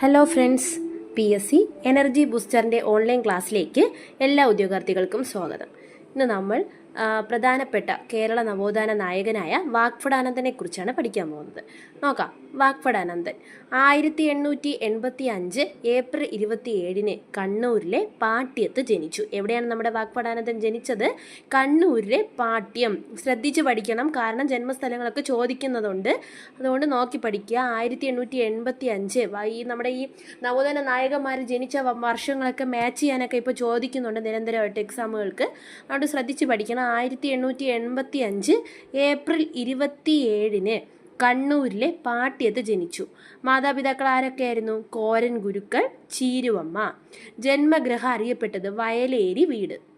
Hello friends P S C energy ബൂസ്റ്ററിന്റെ online ക്ലാസ്സിലേക്ക് എല്ലാ ഉദ്യോഗാർത്ഥികൾക്കും സ്വാഗതം. ഇന്ന് നമ്മൾ പ്രധാനപ്പെട്ട കേരള നവോത്ഥാന നായകനായ വാഗ്ഫടാനന്ദനെ കുറിച്ചാണ് പഠിക്കാൻ പോകുന്നത്. നോക്കാം. വാഗ്ഫടാനന്ദൻ ആയിരത്തി എണ്ണൂറ്റി എൺപത്തി അഞ്ച് ഏപ്രിൽ ഇരുപത്തി ഏഴിന് കണ്ണൂരിലെ പാട്യത്ത് ജനിച്ചു. എവിടെയാണ് നമ്മുടെ വാഗ്ഫടാനന്ദൻ ജനിച്ചത്? കണ്ണൂരിലെ പാട്യം. ശ്രദ്ധിച്ച് പഠിക്കണം. കാരണം ജന്മസ്ഥലങ്ങളൊക്കെ ചോദിക്കുന്നതുണ്ട്. അതുകൊണ്ട് നോക്കി പഠിക്കുക. ആയിരത്തി എണ്ണൂറ്റി എൺപത്തി അഞ്ച് ഈ നമ്മുടെ ഈ നവോത്ഥാന നായകന്മാർ ജനിച്ച വർഷങ്ങളൊക്കെ മാച്ച് ചെയ്യാനൊക്കെ ഇപ്പോൾ ചോദിക്കുന്നുണ്ട് നിരന്തരമായിട്ട് എക്സാമുകൾക്ക് അതുകൊണ്ട് ശ്രദ്ധിച്ച് പഠിക്കണം. ആയിരത്തി എണ്ണൂറ്റി എൺപത്തി അഞ്ച് ഏപ്രിൽ ഇരുപത്തി ഏഴിന് കണ്ണൂരിലെ പാട്യത്ത് ജനിച്ചു. മാതാപിതാക്കൾ ആരൊക്കെയായിരുന്നു? കോരൻ ഗുരുക്കൾ ചീരുവമ്മ. ജന്മഗ്രഹം അറിയപ്പെട്ടത് വയലേരി വീട്.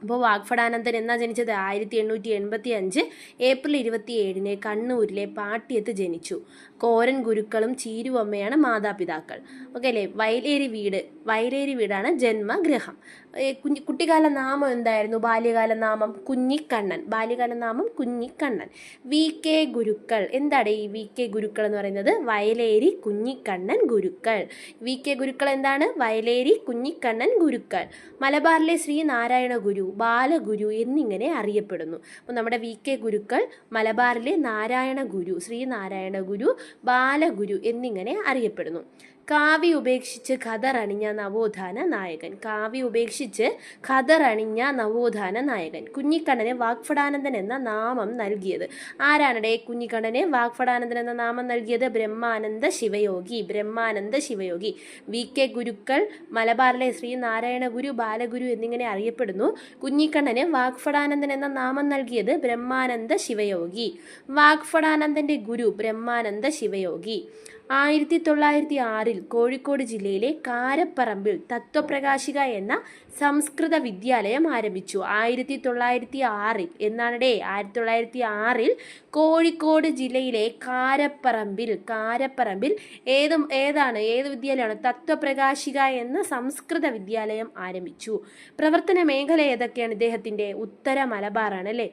അപ്പോൾ വാഗ്ഫടാനന്ദൻ എന്നാ ജനിച്ചത്? ആയിരത്തി എണ്ണൂറ്റി എൺപത്തി അഞ്ച് ഏപ്രിൽ ഇരുപത്തി ഏഴിന് കണ്ണൂരിലെ പാട്യത്ത് ജനിച്ചു. കോരൻ ഗുരുക്കളും ചീരുവമ്മയാണ് മാതാപിതാക്കൾ. ഓക്കെ അല്ലേ? വയലേരി വീട്. വയലേരി വീടാണ് ജന്മഗൃഹം ഏ, കുഞ്ഞി കുട്ടിക്കാല നാമം എന്തായിരുന്നു? ബാല്യകാല നാമം കുഞ്ഞിക്കണ്ണൻ. ബാല്യകാല നാമം കുഞ്ഞിക്കണ്ണൻ. V K Gurukkal. എന്താണ് ഈ വി കെ ഗുരുക്കൾ എന്ന് പറയുന്നത്? വയലേരി കുഞ്ഞിക്കണ്ണൻ ഗുരുക്കൾ. വി കെ ഗുരുക്കൾ എന്താണ്? വയലേരി കുഞ്ഞിക്കണ്ണൻ ഗുരുക്കൾ. മലബാറിലെ ശ്രീനാരായണ ഗുരു ബാലഗുരു എന്നിങ്ങനെ അറിയപ്പെടുന്നു. അപ്പോൾ നമ്മുടെ വി കെ ഗുരുക്കൾ മലബാറിലെ നാരായണ ഗുരു ശ്രീനാരായണ ഗുരു ബാലഗുരു എന്നിങ്ങനെ അറിയപ്പെടുന്നു. കാവി ഉപേക്ഷിച്ച് ഖദറണിഞ്ഞ നവോത്ഥാന നായകൻ. കാവി ഉപേക്ഷിച്ച് ഖദറണിഞ്ഞ നവോത്ഥാന നായകൻ. കുഞ്ഞിക്കണ്ണന് വാഗ്ഫടാനന്ദൻ എന്ന നാമം നൽകിയത്. ആരാണടേ കുഞ്ഞിക്കണ്ണന് വാഗ്ഫടാനന്ദൻ എന്ന നാമം നൽകിയത്? ബ്രഹ്മാനന്ദ ശിവയോഗി. ബ്രഹ്മാനന്ദ ശിവയോഗി. വി കെ ഗുരുക്കൾ മലബാറിലെ ശ്രീനാരായണ ഗുരു ബാലഗുരു എന്നിങ്ങനെ അറിയപ്പെടുന്നു. കുഞ്ഞിക്കണ്ണന് വാഗ്ഫടാനന്ദൻ എന്ന നാമം നൽകിയത് ബ്രഹ്മാനന്ദ ശിവയോഗി. വാഗ്ഫടാനന്ദന്റെ ഗുരു ബ്രഹ്മാനന്ദ ശിവയോഗി. ആയിരത്തി തൊള്ളായിരത്തി ആറിൽ കോഴിക്കോട് ജില്ലയിലെ കാരപ്പറമ്പിൽ തത്വപ്രകാശിക എന്ന സംസ്കൃത വിദ്യാലയം ആരംഭിച്ചു. ആയിരത്തി തൊള്ളായിരത്തി ആറിൽ എന്നാണടേ ആയിരത്തി തൊള്ളായിരത്തി ആറിൽ കോഴിക്കോട് ജില്ലയിലെ കാരപ്പറമ്പിൽ കാരപ്പറമ്പിൽ ഏത് ഏതാണ് ഏത് വിദ്യാലയമാണ്? തത്വപ്രകാശിക എന്ന സംസ്കൃത വിദ്യാലയം ആരംഭിച്ചു. പ്രവർത്തന മേഖല ഏതൊക്കെയാണ്? ഇദ്ദേഹത്തിന്റെ ഉത്തര മലബാറാണ് അല്ലേ?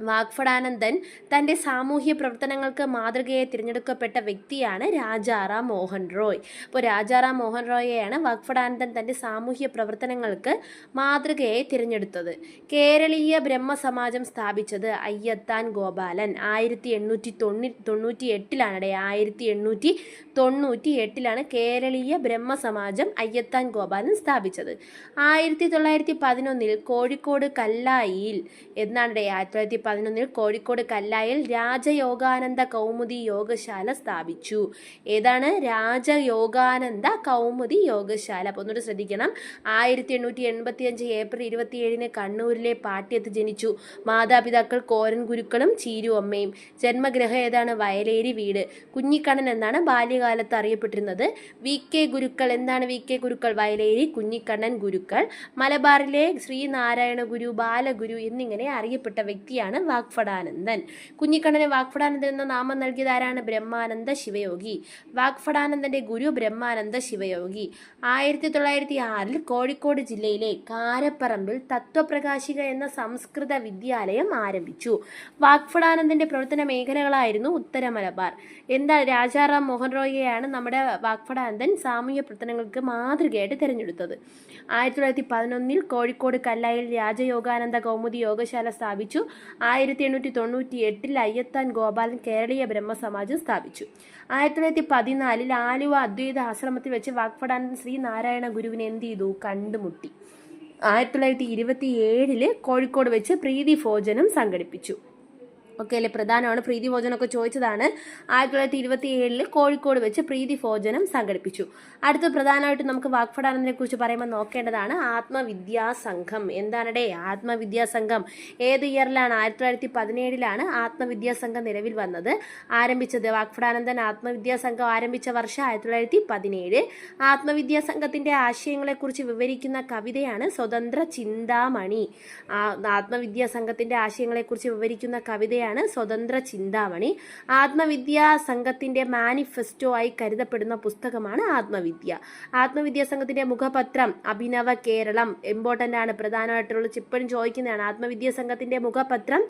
വാഗ്ഫടാനന്ദൻ തന്റെ സാമൂഹ്യ പ്രവർത്തനങ്ങൾക്ക് മാതൃകയെ തിരഞ്ഞെടുക്കപ്പെട്ട വ്യക്തിയാണ് രാജാറാം മോഹൻ റോയ്. അപ്പോൾ രാജാറാം മോഹൻ റോയെയാണ് വാഗ്ഫടാനന്ദൻ തന്റെ സാമൂഹ്യ പ്രവർത്തനങ്ങൾക്ക് മാതൃകയെ തിരഞ്ഞെടുത്തത്. കേരളീയ ബ്രഹ്മസമാജം സ്ഥാപിച്ചത് അയ്യത്താൻ ഗോപാലൻ. ആയിരത്തി എണ്ണൂറ്റി തൊണ്ണൂ തൊണ്ണൂറ്റി എട്ടിലാണ് ആയിരത്തി എണ്ണൂറ്റി തൊണ്ണൂറ്റി എട്ടിലാണ് കേരളീയ ബ്രഹ്മസമാജം അയ്യത്താൻ ഗോപാലൻ സ്ഥാപിച്ചത്. ആയിരത്തി തൊള്ളായിരത്തി പതിനൊന്നിൽ കോഴിക്കോട് കല്ലായിയിൽ എന്നാണ് ആയിരത്തി തൊള്ളായിരത്തി പതിനൊന്നിൽ കോഴിക്കോട് കല്ലായിൽ രാജയോഗാനന്ദ കൗമുദി യോഗശാല സ്ഥാപിച്ചു. ഏതാണ്? രാജയോഗാനന്ദ കൗമുദി യോഗശാല. അപ്പോൾ ഒന്നുകൂടി ശ്രദ്ധിക്കണം. ആയിരത്തി എണ്ണൂറ്റി എൺപത്തി അഞ്ച് ഏപ്രിൽ ഇരുപത്തിയേഴിന് കണ്ണൂരിലെ പാട്യത്ത് ജനിച്ചു. മാതാപിതാക്കൾ കോരൻ ഗുരുക്കളും ചീരു അമ്മയും ജന്മഗ്രഹം ഏതാണ്? വയലേരി വീട്. കുഞ്ഞിക്കണ്ണൻ എന്നാണ് ബാല്യകാലത്ത് അറിയപ്പെട്ടിരുന്നത്. V K Gurukkal. എന്താണ് വി കെ ഗുരുക്കൾ? വയലേരി കുഞ്ഞിക്കണ്ണൻ ഗുരുക്കൾ. മലബാറിലെ ശ്രീനാരായണ ഗുരു ബാലഗുരു എന്നിങ്ങനെ അറിയപ്പെട്ട വ്യക്തിയാണ് വാഗ്ഫടാനന്ദൻ. കുഞ്ഞിക്കണ്ണന് വാഗ്ഫടാനന്ദൻ എന്ന നാമം നൽകിയത് ആരാണ്? ബ്രഹ്മാനന്ദ ശിവയോഗി. വാഗ്ഫടാനന്ദന്റെ ഗുരു ബ്രഹ്മാനന്ദ ശിവയോഗി. ആയിരത്തി തൊള്ളായിരത്തി ആറിൽ കോഴിക്കോട് ജില്ലയിലെ കാരപ്പറമ്പിൽ തത്വപ്രകാശിക എന്ന സംസ്കൃത വിദ്യാലയം ആരംഭിച്ചു. വാഗ്ഫടാനന്ദന്റെ പ്രവർത്തന മേഖലകളായിരുന്നു ഉത്തര മലബാർ. എന്താ രാജാറാം മോഹൻ റോയിയെയാണ് നമ്മുടെ വാഗ്ഫടാനന്ദൻ സാമൂഹ്യ പ്രവർത്തനങ്ങൾക്ക് മാതൃകയായിട്ട് തിരഞ്ഞെടുത്തത്. ആയിരത്തി തൊള്ളായിരത്തി പതിനൊന്നിൽ കോഴിക്കോട് കല്ലായിൽ രാജയോഗാനന്ദ കൗമുദി യോഗശാല സ്ഥാപിച്ചു. ആയിരത്തി എണ്ണൂറ്റി തൊണ്ണൂറ്റി എട്ടിൽ അയ്യത്താൻ ഗോപാലൻ കേരളീയ ബ്രഹ്മസമാജം സ്ഥാപിച്ചു. ആയിരത്തി തൊള്ളായിരത്തി പതിനാലിൽ ആലുവ അദ്വൈത ആശ്രമത്തിൽ വെച്ച് വാഗ്ഫടാനന്ദൻ ശ്രീനാരായണ ഗുരുവിനെ എന്ത് ചെയ്തു? കണ്ടുമുട്ടി. ആയിരത്തി തൊള്ളായിരത്തി ഇരുപത്തി ഏഴിൽ കോഴിക്കോട് വെച്ച് പ്രീതി ഭോജനം സംഘടിപ്പിച്ചു. ഓക്കെ അല്ലേ പ്രധാനമാണ്. പ്രീതി ഭോജനമൊക്കെ ചോദിച്ചതാണ്. ആയിരത്തി തൊള്ളായിരത്തി ഇരുപത്തി ഏഴിൽ കോഴിക്കോട് വെച്ച് പ്രീതി ഭോജനം സംഘടിപ്പിച്ചു. അടുത്ത പ്രധാനമായിട്ട് നമുക്ക് വാക്ഫടാനന്ദനെ കുറിച്ച് പറയുമ്പോൾ നോക്കേണ്ടതാണ്. ആത്മവിദ്യാ സംഘം. എന്താണടേ ആത്മവിദ്യാ സംഘം? ഏത് ഇയറിലാണ്? ആയിരത്തി തൊള്ളായിരത്തി പതിനേഴിലാണ് ആത്മവിദ്യാ സംഘം നിലവിൽ വന്നത്. ആരംഭിച്ചത് വാക്ഫടാനന്ദൻ ആത്മവിദ്യാ സംഘം ആരംഭിച്ച വർഷം ആയിരത്തി തൊള്ളായിരത്തി പതിനേഴ്. ആത്മവിദ്യാ സംഘത്തിന്റെ ആശയങ്ങളെക്കുറിച്ച് വിവരിക്കുന്ന കവിതയാണ് സ്വതന്ത്ര ചിന്താമണി. ആത്മവിദ്യാസംഘത്തിന്റെ ആശയങ്ങളെക്കുറിച്ച് വിവരിക്കുന്ന കവിതയാണ് രചനയാണ് സ്വതന്ത്ര ചിന്താമണി. ആത്മവിദ്യാ സംഘത്തിന്റെ മാനിഫെസ്റ്റോ ആയി കരുതപ്പെടുന്ന പുസ്തകമാണ് ആത്മവിദ്യ. ആത്മവിദ്യാ സംഘത്തിന്റെ മുഖപത്രം അഭിനവ കേരളം ഇമ്പോർട്ടന്റ് ആണ് പ്രധാനമായിട്ടുള്ള ഇപ്പോഴും ചോദിക്കുന്നതാണ്. ആത്മവിദ്യാ സംഘത്തിന്റെ മുഖപത്രം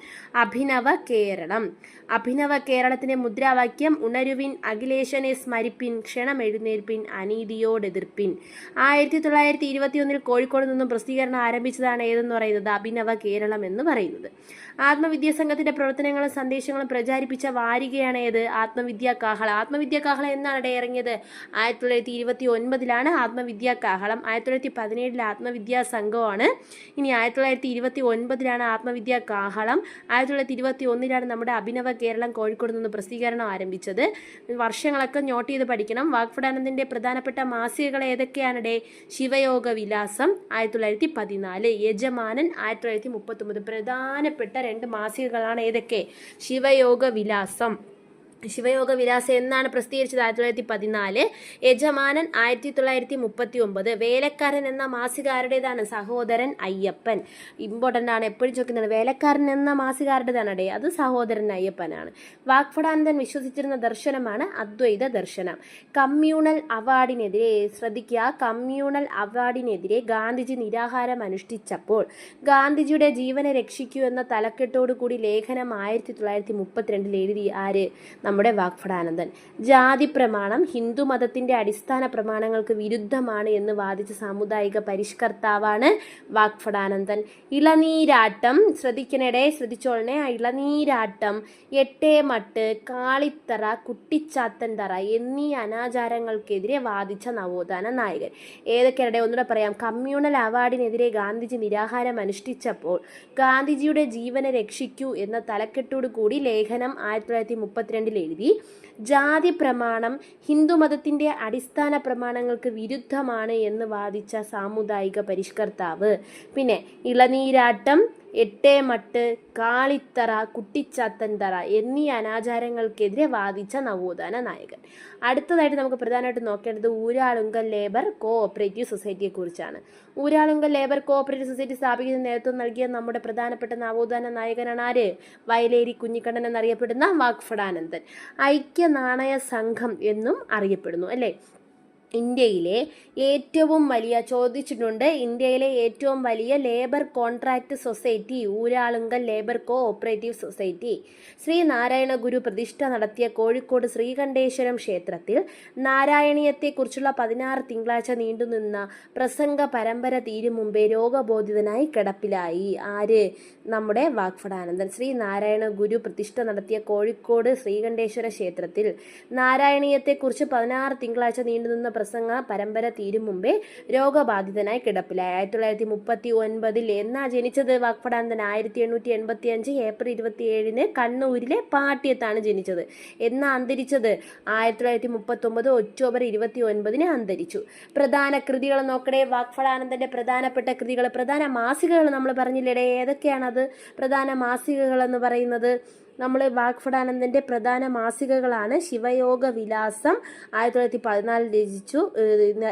അഭിനവ കേരളം. അഭിനവ കേരളത്തിന്റെ മുദ്രാവാക്യം ഉണരുവിൻ അഖിലേശനെ സ്മരിപ്പിൻ ക്ഷണം എഴുന്നേൽപ്പിൻ അനീതിയോടെതിർപ്പിൻ ആയിരത്തി തൊള്ളായിരത്തി ഇരുപത്തിയൊന്നിൽ കോഴിക്കോട് നിന്നും പ്രസിദ്ധീകരണം ആരംഭിച്ചതാണ് ഏതെന്ന് പറയുന്നത്? അഭിനവ കേരളം എന്ന് പറയുന്നത്. ആത്മവിദ്യാ സംഘത്തിന്റെ പ്രവർത്തനങ്ങളും സന്ദേശങ്ങളും പ്രചരിപ്പിച്ച വാരികയാണ് ഏത്? ആത്മവിദ്യാ കാഹളം. ആത്മവിദ്യാ കാഹളം എന്നാണ് ഇവിടെ ഇറങ്ങിയത്? ആയിരത്തി തൊള്ളായിരത്തി ഇരുപത്തി ഒൻപതിലാണ് ആത്മവിദ്യാ കാഹളം. ആയിരത്തി തൊള്ളായിരത്തി പതിനേഴിൽ ആത്മവിദ്യാ സംഘമാണ്. ഇനി ആയിരത്തി തൊള്ളായിരത്തി ഇരുപത്തി ഒൻപതിലാണ് ആത്മവിദ്യാ കാഹളം. ആയിരത്തി തൊള്ളായിരത്തി ഇരുപത്തി ഒന്നിലാണ് നമ്മുടെ അഭിനവ കേരളം കോഴിക്കോട് നിന്ന് പ്രസിദ്ധീകരണം ആരംഭിച്ചത്. വർഷങ്ങളൊക്കെ നോട്ട് ചെയ്ത് പഠിക്കണം. വാഗ്ഫുഡാനന്ദിന്റെ പ്രധാനപ്പെട്ട മാസികകൾ ഏതൊക്കെയാണ് ഡേ ശിവയോഗ വിലാസം ആയിരത്തി തൊള്ളായിരത്തി പതിനാല് യജമാനൻ ആയിരത്തി തൊള്ളായിരത്തി മുപ്പത്തൊമ്പത് പ്രധാനപ്പെട്ട രണ്ട് മാസികകളാണ് ഏതൊക്കെ? ശിവയോഗ വിലാസം ശിവയോഗ വിലാസം എന്നാണ് പ്രസിദ്ധീകരിച്ചത് ആയിരത്തി തൊള്ളായിരത്തി പതിനാല് യജമാനൻ ആയിരത്തി തൊള്ളായിരത്തി മുപ്പത്തി ഒമ്പത് വേലക്കാരൻ എന്ന മാസികാരുടേതാണ് സഹോദരൻ അയ്യപ്പൻ. ഇമ്പോർട്ടന്റ് ആണ് എപ്പോഴും ചോദിക്കുന്നത്. വേലക്കാരൻ എന്ന മാസികാരുടേതാണ് അടേ അത് സഹോദരൻ അയ്യപ്പനാണ്. വാഗ്ഫടാനന്ദൻ വിശ്വസിച്ചിരുന്ന ദർശനമാണ് അദ്വൈത ദർശനം. കമ്മ്യൂണൽ അവാർഡിനെതിരെ ശ്രദ്ധിക്കുക കമ്മ്യൂണൽ അവാർഡിനെതിരെ ഗാന്ധിജി നിരാഹാരം അനുഷ്ഠിച്ചപ്പോൾ ഗാന്ധിജിയുടെ ജീവനെ രക്ഷിക്കൂ എന്ന തലക്കെട്ടോടു കൂടി ലേഖനം ആയിരത്തി തൊള്ളായിരത്തി മുപ്പത്തിരണ്ടിൽ എഴുതി ആര്? നമ്മുടെ വാഗ്ഫടാനന്ദൻ ജാതി പ്രമാണം ഹിന്ദു മതത്തിന്റെ അടിസ്ഥാന പ്രമാണങ്ങൾക്ക് വിരുദ്ധമാണ് എന്ന് വാദിച്ച സാമുദായിക പരിഷ്കർത്താവാണ് വാഗ്ഫടാനന്ദൻ ഇളനീരാട്ടം ശ്രദ്ധിക്കണേടെ ശ്രദ്ധിച്ചോളണേ. ആ ഇളനീരാട്ടം എട്ടേ മട്ട് കാളിത്തറ കുട്ടിച്ചാത്തൻ തറ എന്നീ അനാചാരങ്ങൾക്കെതിരെ വാദിച്ച നവോത്ഥാന നായകൻ. ഏതൊക്കെയാണ് ഒന്നുകൂടെ പറയാം. കമ്മ്യൂണൽ അവാർഡിനെതിരെ ഗാന്ധിജി നിരാഹാരം അനുഷ്ഠിച്ചപ്പോൾ ഗാന്ധിജിയുടെ ജീവനെ രക്ഷിക്കൂ എന്ന തലക്കെട്ടോടു കൂടി ലേഖനം ആയിരത്തി തൊള്ളായിരത്തി മുപ്പത്തിരണ്ടിൽ എഴുതി ജാതി പ്രമാണം ഹിന്ദുമതത്തിന്റെ അടിസ്ഥാന പ്രമാണങ്ങൾക്ക് വിരുദ്ധമാണ് എന്ന് വാദിച്ച സാമുദായിക പരിഷ്കർത്താവ്. പിന്നെ ഇളനീരാട്ടം എട്ടേ മട്ട് കാളിത്തറ കുട്ടിച്ചാത്തൻ തറ എന്നീ അനാചാരങ്ങൾക്കെതിരെ വാദിച്ച നവോത്ഥാന നായകൻ. അടുത്തതായിട്ട് നമുക്ക് പ്രധാനമായിട്ട് നോക്കേണ്ടത് ഊരാളുങ്കൽ ലേബർ കോഓപ്പറേറ്റീവ് സൊസൈറ്റിയെ കുറിച്ചാണ് ഊരാളുങ്കൽ ലേബർ കോഓപ്പറേറ്റീവ് സൊസൈറ്റി സ്ഥാപിക്കുന്ന നേതൃത്വം നൽകിയ നമ്മുടെ പ്രധാനപ്പെട്ട നവോത്ഥാന നായകനാണ് ആര്? വയലേരി കുഞ്ഞിക്കണ്ണൻ എന്നറിയപ്പെടുന്ന വാഗ്ഫടാനന്ദൻ. ഐക്യ നാണയ സംഘം എന്നും അറിയപ്പെടുന്നു അല്ലേ? ഇന്ത്യയിലെ ഏറ്റവും വലിയ ചോദിച്ചിട്ടുണ്ട് ഇന്ത്യയിലെ ഏറ്റവും വലിയ labour contract society Uralungal labour cooperative society. Sree Narayana Guru പ്രതിഷ്ഠ നടത്തിയ കോഴിക്കോട് ശ്രീകണ്ഠേശ്വരം ക്ഷേത്രത്തിൽ നാരായണീയത്തെക്കുറിച്ചുള്ള പതിനാറ് തിങ്കളാഴ്ച നീണ്ടുനിന്ന പ്രസംഗ പരമ്പര തീരും മുമ്പേ രോഗബോധിതനായി കിടപ്പിലായി. ആര്? നമ്മുടെ വാഗ്ഫടാനന്ദൻ ശ്രീ നാരായണ ഗുരു പ്രതിഷ്ഠ നടത്തിയ കോഴിക്കോട് ശ്രീകണ്ഠേശ്വര ക്ഷേത്രത്തിൽ നാരായണീയത്തെക്കുറിച്ച് പതിനാറ് തിങ്കളാഴ്ച നീണ്ടുനിന്ന പ്രസംഗ പരമ്പര തീരും മുമ്പേ രോഗബാധിതനായി കിടപ്പിലായി. ആയിരത്തി തൊള്ളായിരത്തി മുപ്പത്തി ഒൻപതിൽ എന്നാ ജനിച്ചത് വാക്ഫടാന്തൻ ആയിരത്തി എണ്ണൂറ്റി എൺപത്തി അഞ്ച് ഏപ്രിൽ ഇരുപത്തി ഏഴിന് കണ്ണൂരിലെ പാട്ടിയത്താണ് ജനിച്ചത്. എന്നാ അന്തരിച്ചത്? ആയിരത്തി തൊള്ളായിരത്തി മുപ്പത്തി ഒമ്പത് ഒക്ടോബർ ഇരുപത്തി ഒൻപതിന് അന്തരിച്ചു. പ്രധാന കൃതികൾ നോക്കണേ. വാക്ഫടാനന്ദന്റെ പ്രധാനപ്പെട്ട കൃതികൾ പ്രധാന മാസികകൾ നമ്മൾ പറഞ്ഞില്ലേടേ. ഏതൊക്കെയാണത്? പ്രധാന മാസികകൾ എന്ന് പറയുന്നത് നമ്മൾ വാഗ്ഫടാനന്ദന്റെ പ്രധാന മാസികകളാണ് ശിവയോഗ വിലാസം ആയിരത്തി തൊള്ളായിരത്തി പതിനാലിൽ രചിച്ചു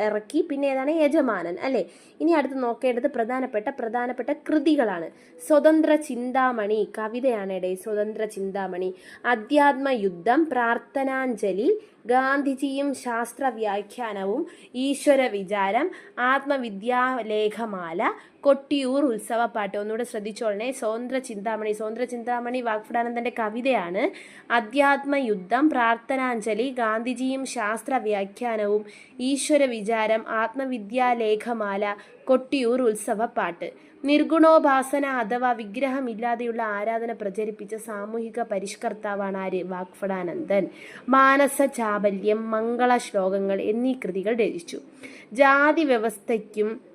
ഇറക്കി. പിന്നെ ഏതാണ്? യജമാനൻ അല്ലേ? ഇനി അടുത്ത് നോക്കേണ്ടത് പ്രധാനപ്പെട്ട പ്രധാനപ്പെട്ട കൃതികളാണ്. സ്വതന്ത്ര ചിന്താമണി കവിതയാണ് ഇടയിൽ സ്വതന്ത്ര ചിന്താമണി. അധ്യാത്മ യുദ്ധം പ്രാർത്ഥനാഞ്ജലി ഗാന്ധിജിയും ശാസ്ത്ര വ്യാഖ്യാനവും ഈശ്വര വിചാരം ആത്മവിദ്യാലേഖമാല കൊട്ടിയൂർ ഉത്സവപ്പാട്ട്. ഒന്നുകൂടെ ശ്രദ്ധിച്ചോളണേ. സ്വതന്ത്ര ചിന്താമണി. സ്വതന്ത്ര ചിന്താമണി വാഗ്ഫടാനന്ദന്റെ കവിതയാണ് അധ്യാത്മ യുദ്ധം പ്രാർത്ഥനാഞ്ജലി ഗാന്ധിജിയും ശാസ്ത്ര വ്യാഖ്യാനവും ഈശ്വര വിചാരം ആത്മവിദ്യാലേഖമാല കൊട്ടിയൂർ ഉത്സവപ്പാട്ട്. നിർഗുണോപാസന അഥവാ വിഗ്രഹമില്ലാതെയുള്ള ആരാധന പ്രചരിപ്പിച്ച സാമൂഹിക പരിഷ്കർത്താവാണ് ആര്? വാഗ്ഫടാനന്ദൻ മാനസ ചാബല്യം മംഗള ശ്ലോകങ്ങൾ എന്നീ കൃതികൾ രചിച്ചു. ജാതി വ്യവസ്ഥയ്ക്കും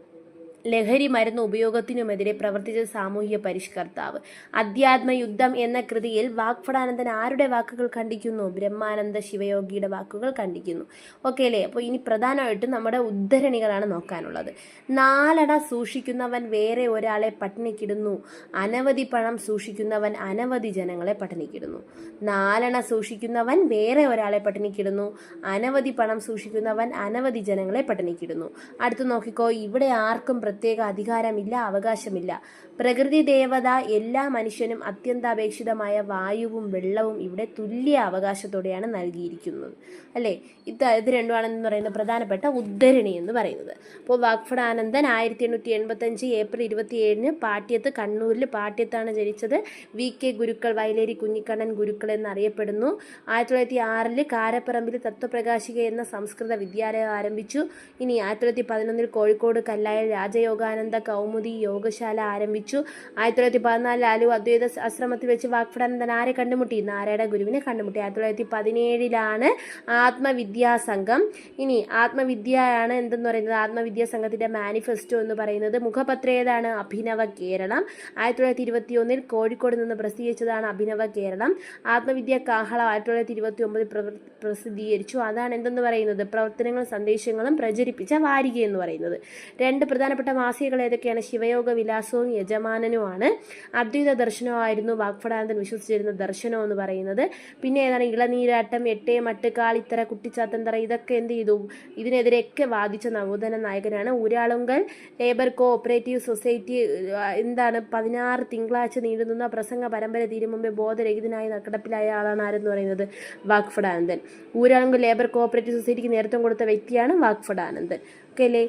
ലഹരി മരുന്ന് ഉപയോഗത്തിനുമെതിരെ പ്രവർത്തിച്ച സാമൂഹിക പരിഷ്കർത്താവ്. അധ്യാത്മ യുദ്ധം എന്ന കൃതിയിൽ വാക്ഫടാനന്ദൻ ആരുടെ വാക്കുകൾ കണ്ടിക്കുന്നു ബ്രഹ്മാനന്ദ ശിവയോഗിയുടെ വാക്കുകൾ കണ്ടിക്കുന്നു ഓക്കെ അല്ലേ? അപ്പോൾ ഇനി പ്രധാനമായിട്ടും നമ്മുടെ ഉദ്ധരണികളാണ് നോക്കാനുള്ളത്. നാലട സൂക്ഷിക്കുന്നവൻ വേറെ ഒരാളെ പട്ടിണിക്കിടുന്നു. അനവധി പണം സൂക്ഷിക്കുന്നവൻ അനവധി ജനങ്ങളെ പട്ടിണിക്കിടുന്നു. നാലണ സൂക്ഷിക്കുന്നവൻ വേറെ ഒരാളെ പട്ടിണിക്കിടുന്നു. അനവധി പണം സൂക്ഷിക്കുന്നവൻ അനവധി ജനങ്ങളെ പട്ടിണിക്കിടുന്നു. അടുത്ത് നോക്കിക്കോ ഇവിടെ ആർക്കും പ്രത്യേക അധികാരമില്ല അവകാശമില്ല. പ്രകൃതി ദേവത എല്ലാ മനുഷ്യനും അത്യന്താപേക്ഷിതമായ വായുവും വെള്ളവും ഇവിടെ തുല്യ അവകാശത്തോടെയാണ് നൽകിയിരിക്കുന്നത്. അല്ലേ? ഇത് ഇത് രണ്ടുമാണെന്ന് പറയുന്ന പ്രധാനപ്പെട്ട ഉദ്ധരണി എന്ന് പറയുന്നത്. അപ്പോൾ വാഗ്ഫടാനന്ദൻ ആയിരത്തി എണ്ണൂറ്റി എൺപത്തഞ്ച് ഏപ്രിൽ ഇരുപത്തി ഏഴിന് പാട്യത്ത് കണ്ണൂരിൽ പാട്യത്താണ് ജനിച്ചത്. വി കെ ഗുരുക്കൾ വയലേരി കുഞ്ഞിക്കണ്ണൻ ഗുരുക്കൾ എന്നറിയപ്പെടുന്നു. ആയിരത്തി തൊള്ളായിരത്തി ആറിൽ കാരപ്പറമ്പിൽ തത്വപ്രകാശിക എന്ന സംസ്കൃത വിദ്യാലയം ആരംഭിച്ചു. ഇനി ആയിരത്തി തൊള്ളായിരത്തി പതിനൊന്നിൽ കോഴിക്കോട് കല്ലായിൽ രാജയോഗാനന്ദ കൗമുദി യോഗശാല ആരംഭിച്ചു. ആയിരത്തി തൊള്ളായിരത്തി പതിനാലിൽ അദ്വൈത ആശ്രമത്തിൽ വെച്ച് വാക്ഫടാനന്ദൻ ആരെ കണ്ടുമുട്ടി? നാരായണ ഗുരുവിനെ കണ്ടുമുട്ടി. ആയിരത്തി തൊള്ളായിരത്തി പതിനേഴിലാണ് ആത്മവിദ്യാ സംഘം ഇനി ആത്മവിദ്യയാണ് എന്തെന്ന് പറയുന്നത്? ആത്മവിദ്യാ സംഘത്തിന്റെ മാനിഫെസ്റ്റോ എന്ന് പറയുന്നത് മുഖപത്രേതാണ് അഭിനവ കേരളം. ആയിരത്തി തൊള്ളായിരത്തി ഇരുപത്തി ഒന്നിൽ കോഴിക്കോട് നിന്ന് പ്രസിദ്ധീകരിച്ചതാണ് അഭിനവ കേരളം. ആത്മവിദ്യ കാഹളം ആയിരത്തി തൊള്ളായിരത്തി ഇരുപത്തി ഒമ്പതിൽ പ്രസിദ്ധീകരിച്ചു. അതാണ് എന്തെന്ന് പറയുന്നത്? പ്രവർത്തനങ്ങളും സന്ദേശങ്ങളും പ്രചരിപ്പിച്ച വാരിക എന്ന് പറയുന്നത്. രണ്ട് പ്രധാനപ്പെട്ട മാസികകൾ ഏതൊക്കെയാണ്? ശിവയോഗ വിലാസവും യജമാനനുമാണ്. അദ്വൈത ദർശനമായിരുന്നു വാഗ്ഫടാനന്ദൻ വിശ്വസിച്ചിരുന്ന ദർശനം എന്ന് പറയുന്നത്. പിന്നെ ഏതാണ്? ഇളനീരാട്ടം എട്ടേ മട്ടുകാൾ ഇത്തര കുട്ടിച്ചാത്തന്തറ ഇതൊക്കെ എന്ത് ചെയ്തു? ഇതിനെതിരെയൊക്കെ വാദിച്ച നവോധന നായകനാണ് Uralungal. Labour cooperative society എന്താണ്? പതിനാറ് തിങ്കളാഴ്ച നീണ്ടുനിന്ന പ്രസംഗ പരമ്പര തീരും മുമ്പേ ബോധരഹിതനായി നക്കടപ്പിലായ ആളാണ് ആരെന്ന് പറയുന്നത് വാഗ്ഫടാനന്ദൻ ഊരാളുങ്കൽ ലേബർ കോഓപ്പറേറ്റീവ് സൊസൈറ്റിക്ക് നേതൃത്വം കൊടുത്ത വ്യക്തിയാണ് വാഗ്ഫടാനന്ദൻ ഓക്കെ അല്ലേ?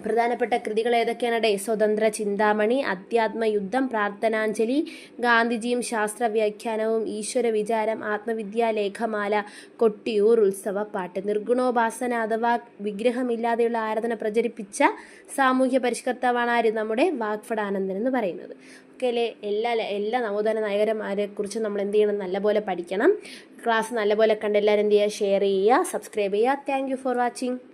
പ്രധാനപ്പെട്ട കൃതികൾ ഏതൊക്കെയാണ്? സ്വതന്ത്ര ചിന്താമണി അധ്യാത്മയുദ്ധം പ്രാർത്ഥനാഞ്ജലി ഗാന്ധിജിയും ശാസ്ത്ര വ്യാഖ്യാനവും ഈശ്വര വിചാരം ആത്മവിദ്യാ ലേഖമാല കൊട്ടിയൂർ ഉത്സവപ്പാട്ട് നിർഗുണോപാസന അഥവാ വിഗ്രഹമില്ലാതെയുള്ള ആരാധന പ്രചരിപ്പിച്ച സാമൂഹ്യ പരിഷ്കർത്താവാണ് ആര്? നമ്മുടെ വാഗ്ഫടാനന്ദൻ എന്ന് പറയുന്നത്. ഓക്കെ അല്ലേ? എല്ലാ എല്ലാ നവോത്ഥാന നായകന്മാരെ കുറിച്ച് നമ്മൾ എന്ത് ചെയ്യണം? നല്ലപോലെ പഠിക്കണം. ക്ലാസ് നല്ലപോലെ കണ്ട് എല്ലാവരും എന്ത് ചെയ്യുക? ഷെയർ ചെയ്യുക സബ്സ്ക്രൈബ് ചെയ്യുക. Thank for watching